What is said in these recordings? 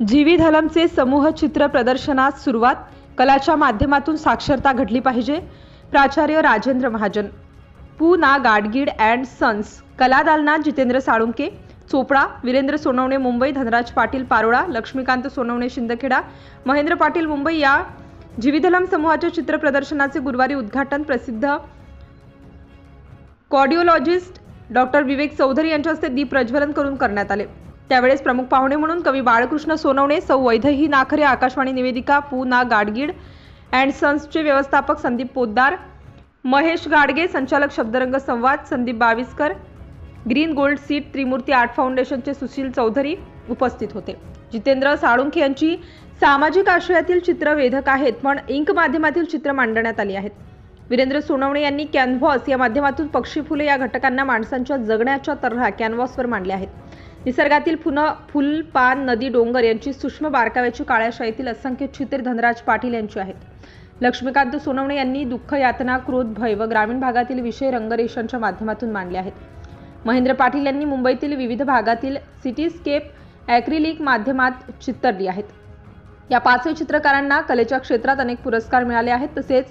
जीवी धलमचे समूह चित्र प्रदर्शनास सुरुवात कलाच्या माध्यमातून साक्षरता घडली पाहिजे. प्राचार्य राजेंद्र महाजन. पु. ना गाडगीड अँड सन्स कला दालना जितेंद्र साळुंके चोपडा वीरेंद्र सोनवणे मुंबई धनराज पाटील पारोळा लक्ष्मीकांत सोनवणे शिंदखेडा महेंद्र पाटील मुंबई या जीविधलम समूहाच्या चित्र प्रदर्शनाचे गुरुवारी उद्घाटन प्रसिद्ध कॉर्डिओलॉजिस्ट डॉक्टर विवेक चौधरी यांच्या हस्ते दीप प्रज्वलन करून करण्यात आले. त्यावेळेस प्रमुख पाहुणे म्हणून कवी बाळकृष्ण सोनवणे सौ वैधही नाखरे आकाशवाणी निवेदिका पू ना गाडगीड अँड सन्सचे व्यवस्थापक संदीप पोद्दार महेश गाडगे संचालक शब्दरंग संवाद Sandeep Baviskar green gold seat Trimurti art फाउंडेशनचे सुशील चौधरी उपस्थित होते. जितेंद्र साळुंखे यांची सामाजिक आशयातील चित्र वेधक आहेत पण इंक माध्यमातील चित्र मांडण्यात आली आहेत. वीरेंद्र सोनवणे यांनी कॅनव्हास या माध्यमातून पक्षी फुले या घटकांना माणसांच्या जगण्याच्या तऱ्हा कॅनव्हासवर मांडल्या आहेत. निसर्गातील फुन फुल पान नदी डोंगर यांची सूक्ष्म बारकाव्याची काळ्याशाहीतील असंख्य चित्र धनराज पाटील यांची आहेत. लक्ष्मीकांत सोनवणे यांनी दुःख यातना क्रोध भय व ग्रामीण भागातील विषय रंगरेषांच्या माध्यमातून मांडले आहेत. महेंद्र पाटील यांनी मुंबईतील विविध भागातील सिटीस्केप ॲक्रिलिक माध्यमात चित्तरली आहेत. या पाचही चित्रकारांना कलेच्या क्षेत्रात अनेक पुरस्कार मिळाले आहेत. तसेच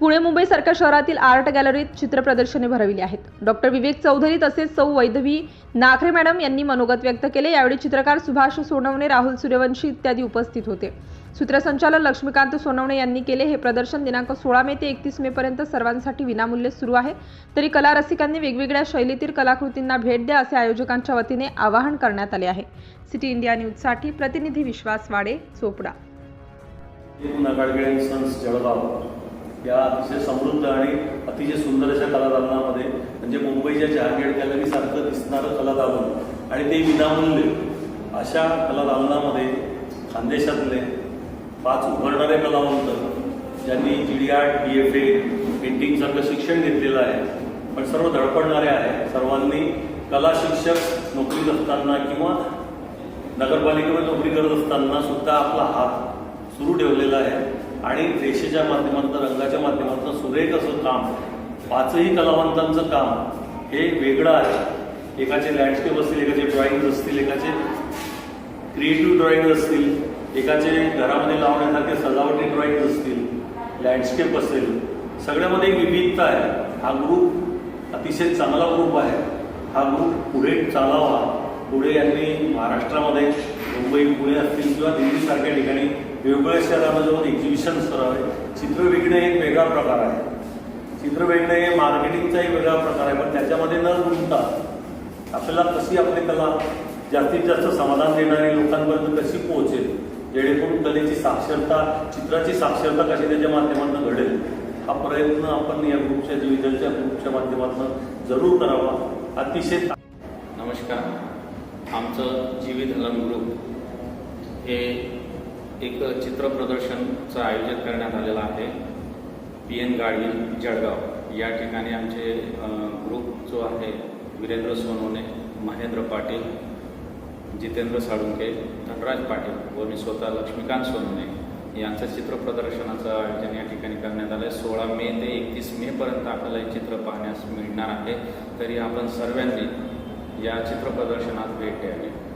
पुणे मुंबईसारख्या शहरातील आर्ट गॅलरीत चित्र प्रदर्शने भरविली आहेत. डॉक्टर विवेक चौधरी तसेच सौ वैधवी नाखरे मॅडम यांनी मनोगत व्यक्त केले. यावेळी चित्रकार सुभाष सोनवणे राहुल सूर्यवंशी इत्यादी उपस्थित होते. सूत्रसंचालन लक्ष्मीकांत सोनवणे यांनी केले. हे प्रदर्शन दिनांक सोळा मे ते एकतीस मे पर्यंत सर्वांसाठी विनामूल्य सुरू आहे. तरी कला रसिकांनी वेगवेगळ्या शैलीतील कलाकृतींना भेट द्या असे आयोजकांच्या वतीने आवाहन करण्यात आले आहे. सिटी इंडिया न्यूजसाठी प्रतिनिधी विश्वास वाडे चोपडा. या अतिशय समृद्ध आणि अतिशय सुंदर अशा कलादालनामध्ये म्हणजे मुंबईच्या जहांगीर गॅलरीसारखं दिसणारं कलादालन आणि ते विनामूल्य अशा कलादालनामध्ये खानदेशातले पाच उभरणारे कलावंत ज्यांनी G D art B F A पेंटिंगसारखं शिक्षण घेतलेलं आहे पण सर्व धडपडणारे आहे. सर्वांनी कला शिक्षक नोकरीत असताना किंवा नगरपालिकेमध्ये नोकरी करत असताना सुद्धा आपला हात सुरू ठेवलेला आहे. आणि रेषेच्या माध्यमातून रंगाच्या माध्यमातून सुरेख असं काम पाचही कलावंतांचं काम हे वेगळं आहे. एकाचे लँडस्केप असतील एकाचे ड्रॉईंग असतील एकाचे क्रिएटिव्ह ड्रॉइंग असतील एकाचे घरामध्ये लावण्यासारखे सजावटी ड्रॉईंग असतील लँडस्केप असेल. सगळ्यामध्ये एक विविधता आहे. हा ग्रुप अतिशय चांगला ग्रुप आहे. हा ग्रुप पुढे चालावा. पुढे यांनी महाराष्ट्रामध्ये मुंबई पुणे असतील किंवा दिल्लीसारख्या ठिकाणी वेगवेगळ्या शहरामध्ये जाऊन एक्झिबिशन्स करावे चित्र विकणे एक वेगळा प्रकार आहे. चित्र विकणे हे मार्केटिंगचा एक वेगळा प्रकार आहे पण त्याच्यामध्ये न गुंतता आपल्याला कशी आपली कला जास्तीत जास्त समाधान देणारी लोकांपर्यंत कशी पोहोचेल? जेणेकरून कलेची साक्षरता चित्राची साक्षरता कशी त्याच्या माध्यमातून घडेल? हा प्रयत्न आपण या ग्रुपच्या जीविदलच्या ग्रुपच्या माध्यमातून जरूर करावा. अतिशय नमस्कार. आमचं जीवी ग्रुप हे एक चित्र प्रदर्शनचं आयोजन करण्यात आलेलं आहे. पी एन गाडी जळगाव. या ठिकाणी आमचे ग्रुप जो आहे वीरेंद्र सोनवणे महेंद्र पाटील जितेंद्र साळुंके धनराज पाटील व मी स्वतः लक्ष्मीकांत सोनवणे यांचं चित्र प्रदर्शनाचं आयोजन या ठिकाणी करण्यात आलं आहे सोळा मे ते एकतीस मेपर्यंत आपल्याला हे चित्र पाहण्यास मिळणार आहे. तरी आपण सर्वांनी या चित्र प्रदर्शनात भेट द्यावी.